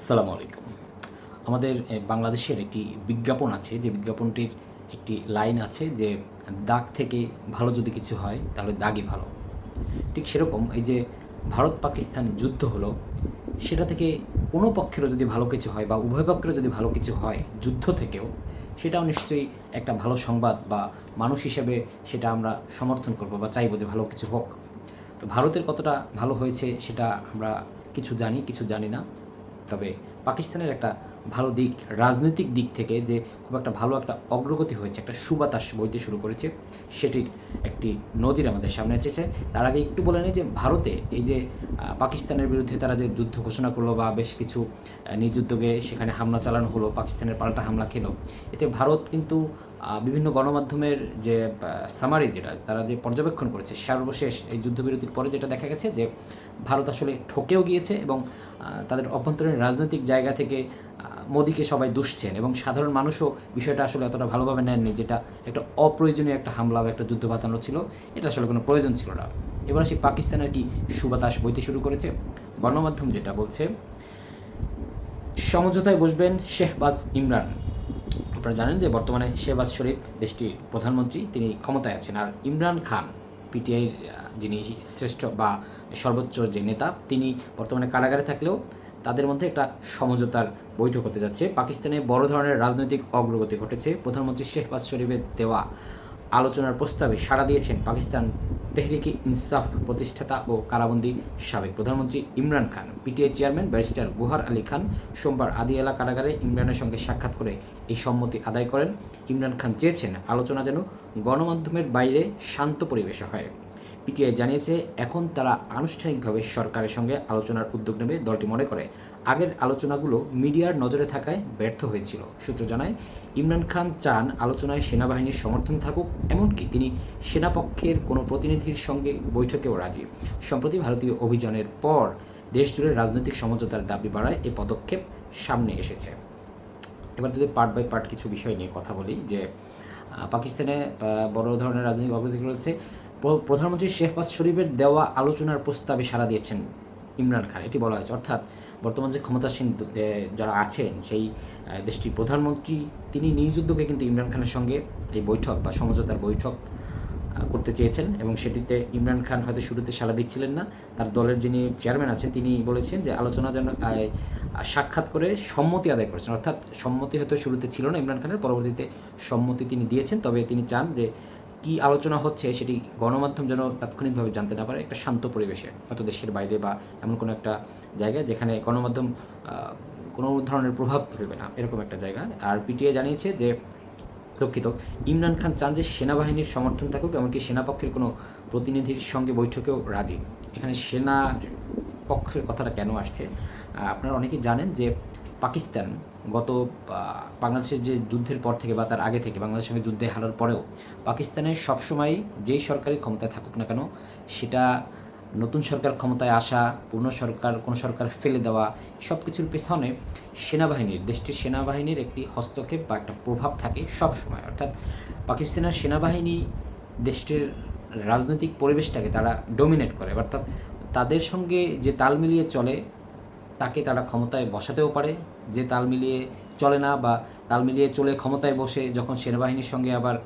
আসসালামু আলাইকুম। আমাদের বাংলাদেশের একটি বিজ্ঞাপন আছে, যে বিজ্ঞাপনটির একটি লাইন আছে যে, দাগ থেকে ভালো যদি কিছু হয়, তাহলে দাগই ভালো। ঠিক সেরকম এই যে ভারত পাকিস্তান যুদ্ধ হলো, সেটা থেকে কোনো পক্ষেরও যদি ভালো কিছু হয় বা উভয় পক্ষেরও যদি ভালো কিছু হয় যুদ্ধ থেকেও, সেটাও নিশ্চয়ই একটা ভালো সংবাদ বা মানুষ হিসেবে সেটা আমরা সমর্থন করব বা চাইব যে ভালো কিছু হোক। তো ভারতের কতটা ভালো হয়েছে সেটা আমরা কিছু জানি কিছু জানি না। তবে পাকিস্তানের একটা ভালো দিক, রাজনৈতিক দিক থেকে যে খুব একটা ভালো একটা অগ্রগতি হয়েছে, একটা সুবাতাস বইতে শুরু করেছে, সেটির একটি নজির আমাদের সামনে এসেছে তার আগে একটু বলে নিই যে ভারতে এই যে পাকিস্তানের বিরুদ্ধে তারা যে যুদ্ধ ঘোষণা করল বা বেশ কিছু উদ্যোগে সেখানে হামলা চালানো হলো, পাকিস্তানের পাল্টা হামলা খেলো, এতে ভারত কিন্তু বিভিন্ন গণমাধ্যমের যে সামারি যেটা, তারা যে পর্যবেক্ষণ করেছে, সর্বশেষ এই যুদ্ধবিরতির পরে যেটা দেখা গেছে যে, ভারত আসলে ঠকেও গিয়েছে এবং তাদের অভ্যন্তরীণ রাজনৈতিক জায়গা থেকে মোদিকে সবাই দুষছেন এবং সাধারণ মানুষও বিষয়টা আসলে অতটা ভালোভাবে নেননি, যেটা একটা অপ্রয়োজনীয় একটা হামলা বা একটা যুদ্ধ বাতানো ছিল। এটা আসলে কোনো প্রয়োজন ছিল না। এবার সেই পাকিস্তানের কি সুবাতাস বইতে শুরু করেছে। গণমাধ্যম যেটা বলছে, সমঝোতায় বসবেন শেহবাজ ইমরান। আপনারা জানেন যে বর্তমানে শেহবাজ শরীফ দেশটির প্রধানমন্ত্রী, তিনি ক্ষমতায় আছেন। আর ইমরান খান, পিটিআইয়ের যিনি শ্রেষ্ঠ বা সর্বোচ্চ যে নেতা, তিনি বর্তমানে কারাগারে থাকলেও তাদের মধ্যে একটা সমঝোতার বৈঠক হতে যাচ্ছে। পাকিস্তানে বড় ধরনের রাজনৈতিক অগ্রগতি ঘটেছে। প্রধানমন্ত্রী শেহবাজ শরীফের দেওয়া আলোচনার প্রস্তাবে সাড়া দিয়েছেন পাকিস্তান তেহরিকি ইনসাফ, প্রতিষ্ঠাতা ও কারাবন্দী সাবেক প্রধানমন্ত্রী Imran Khan, PTI chairman barrister Gohar Ali Khan সোমবার আদিয়ালা কারাগারে ইমরানের সঙ্গে সাক্ষাৎ করে এই সম্মতি আদায় করেন। ইমরান খান চেয়েছেন আলোচনা যেন গণমাধ্যমের বাইরে শান্ত পরিবেশে হয়। পিটিআই জানিয়েছে, এখন তারা আনুষ্ঠানিকভাবে সরকারের সঙ্গে আলোচনার উদ্যোগ নেবে দলটি মনে করে। আগের আলোচনাগুলো মিডিয়ার নজরে থাকায় ব্যর্থ হয়েছিল। সূত্র জানায়, ইমরান খান চান আলোচনায় সেনাবাহিনীর সমর্থন থাকুক, এমনকি তিনি সেনাপক্ষের কোনো প্রতিনিধির সঙ্গে বৈঠকেও রাজি। সম্প্রতি ভারতীয় অভিযানের পর দেশজুড়ে রাজনৈতিক সমঝোতার দাবি বাড়ায় এ পদক্ষেপ সামনে এসেছে। এবার যদি পার্ট বাই পার্ট কিছু বিষয় নিয়ে কথা বলি, যে পাকিস্তানে বড় ধরনের রাজনৈতিক অগ্রগতি রয়েছে প্রধানমন্ত্রী শেহবাজ শরীফের দেওয়া আলোচনার প্রস্তাবে সাড়া দিয়েছেন ইমরান খান। এটি বলা হয়েছে। অর্থাৎ বর্তমান যে ক্ষমতাসীন যারা আছেন, সেই দেশটির প্রধানমন্ত্রী, তিনি নিজ উদ্যোগে কিন্তু ইমরান খানের সঙ্গে এই বৈঠক বা সমঝোতার বৈঠক করতে চেয়েছেন এবং সেটিতে ইমরান খান হয়তো শুরুতে সাড়া দিচ্ছিলেন না। তার দলের যিনি চেয়ারম্যান আছেন, তিনি বলেছেন যে আলোচনা যেন সাক্ষাৎ করে সম্মতি আদায় করেছেন। অর্থাৎ সম্মতি হয়তো শুরুতে ছিল না ইমরান খানের, পরবর্তীতে সম্মতি তিনি দিয়েছেন। তবে তিনি চান যে কি আলোচনা হচ্ছে সেটি গণমাধ্যম যেন তাৎক্ষণিকভাবে জানতে না পারে, একটা শান্ত পরিবেশে, হয়তো দেশের বাইরে বা এমন কোনো একটা জায়গায় যেখানে গণমাধ্যম কোনো ধরনের প্রভাব ফেলবে না, এরকম একটা জায়গা। আর পিটিআই জানিয়েছে যে, দুঃখিত, ইমরান খান চান যে সেনাবাহিনীর সমর্থন থাকুক, এমনকি সেনাপক্ষের কোনো প্রতিনিধির সঙ্গে বৈঠকেও রাজি। এখানে সেনা পক্ষের কথাটা কেন আসছে? আপনারা অনেকেই জানেন যে পাকিস্তান গত বাংলাদেশের যে যুদ্ধের পর থেকে বা তার আগে থেকে বাংলাদেশের সঙ্গে যুদ্ধে হারার পরেও পাকিস্তানের সবসময় যেই সরকারি ক্ষমতায় থাকুক না কেন, সেটা নতুন সরকার ক্ষমতায় আসা পূর্ণ সরকার, কোনো সরকার ফেলে দেওয়া সব কিছুর পেছনে সেনাবাহিনীর, দেশটির সেনাবাহিনীর একটি হস্তক্ষেপ বা একটা প্রভাব থাকে সব সময় অর্থাৎ পাকিস্তানের সেনাবাহিনী দেশটির রাজনৈতিক পরিবেশটাকে তারা ডোমিনেট করে। অর্থাৎ তাদের সঙ্গে যে তাল মিলিয়ে চলে তাকে তারা ক্ষমতায় বসাতেও পারে, যে তাল মিলিয়ে চলে না বা তাল মিলিয়ে চলে ক্ষমতায় বসে যখন সেনাবাহিনীর সঙ্গে আবার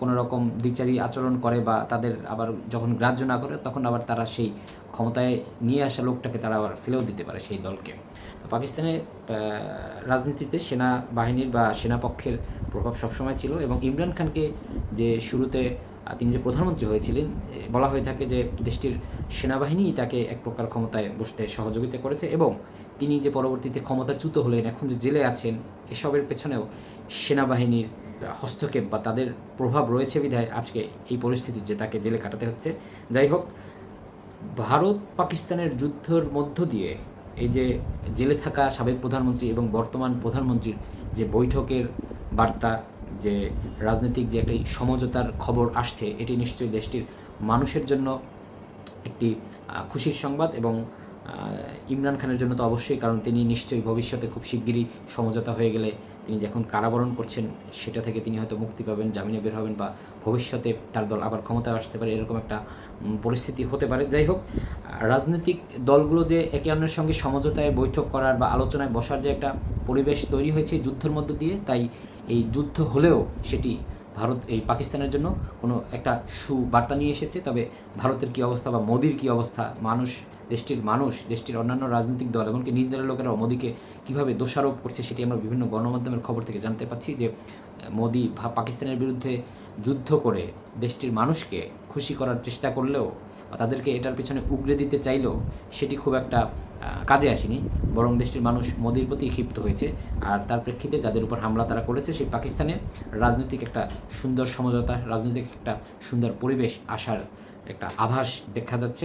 কোনো রকম দ্বিচারী আচরণ করে বা তাদের আবার যখন গ্রাহ্য না করে, তখন আবার তারা সেই ক্ষমতায় নিয়ে আসা লোকটাকে তারা আবার ফেলেও দিতে পারে সেই দলকে। তো পাকিস্তানের রাজনীতিতে সেনা বাহিনীর বা সেনাপক্ষের প্রভাব সবসময় ছিল এবং ইমরান খানকে যে শুরুতে তিনি যে প্রধানমন্ত্রী হয়েছিলেন বলা হয়ে থাকে যে দেশটির সেনাবাহিনী তাকে এক প্রকার ক্ষমতায় বসতে সহযোগিতা করেছে এবং তিনি যে পরবর্তীতে ক্ষমতাচ্যুত হলেন, এখন যে জেলে আছেন, এসবের পেছনেও সেনাবাহিনীর হস্তক্ষেপ বা তাদের প্রভাব রয়েছে বিধায় আজকে এই পরিস্থিতি যে তাকে জেলে কাটাতে হচ্ছে। যাই হোক, ভারত পাকিস্তানের যুদ্ধের মধ্য দিয়ে এই যে জেলে থাকা সাবেক প্রধানমন্ত্রী এবং বর্তমান প্রধানমন্ত্রীর যে বৈঠকের বার্তা যে রাজনৈতিক যে একটি সমঝোতার খবর আসছে, এটি নিশ্চয়ই দেশটির মানুষের জন্য একটি খুশির সংবাদ এবং ইমরান খানের জন্য তো অবশ্যই, কারণ তিনি নিশ্চয়ই ভবিষ্যতে খুব শিগগিরই সমঝোতা হয়ে গেলে তিনি যখন কারাবরণ করছেন, সেটা থেকে তিনি হয়তো মুক্তি পাবেন, জামিনে বের হবেন বা ভবিষ্যতে তার দল আবার ক্ষমতায় আসতে পারে, এরকম একটা পরিস্থিতি হতে পারে। যাই হোক রাজনৈতিক দলগুলো যে একে অন্যের সঙ্গে সমঝোতায় বৈঠক করার বা আলোচনায় বসার যে একটা পরিবেশ তৈরি হয়েছে যুদ্ধের মধ্য দিয়ে, তাই এই যুদ্ধ হলেও সেটি ভারত, এই পাকিস্তানের জন্য কোনো একটা সুবার্তা নিয়ে এসেছে। তবে ভারতের কী অবস্থা বা মোদির কী অবস্থা, মানুষ, দেশটির মানুষ, দেশটির অন্যান্য রাজনৈতিক দল এমনকি নিজ দলের লোকেরা মোদিকে কীভাবে দোষারোপ করছে সেটি আমরা বিভিন্ন গণমাধ্যমের খবর থেকে জানতে পাচ্ছি যে, মোদি পাকিস্তানের বিরুদ্ধে যুদ্ধ করে দেশটির মানুষকে খুশি করার চেষ্টা করলেও বা তাদেরকে এটার পিছনে উগড়ে দিতে চাইলেও সেটি খুব একটা কাজে আসেনি। বরং দেশটির মানুষ মোদির প্রতি ক্ষিপ্ত হয়েছে। আর তার প্রেক্ষিতে যাদের উপর হামলা তারা করেছে, সেই পাকিস্তানে রাজনৈতিক একটা সুন্দর সমঝোতা, রাজনৈতিক একটা সুন্দর পরিবেশ আসার একটা আভাস দেখা যাচ্ছে।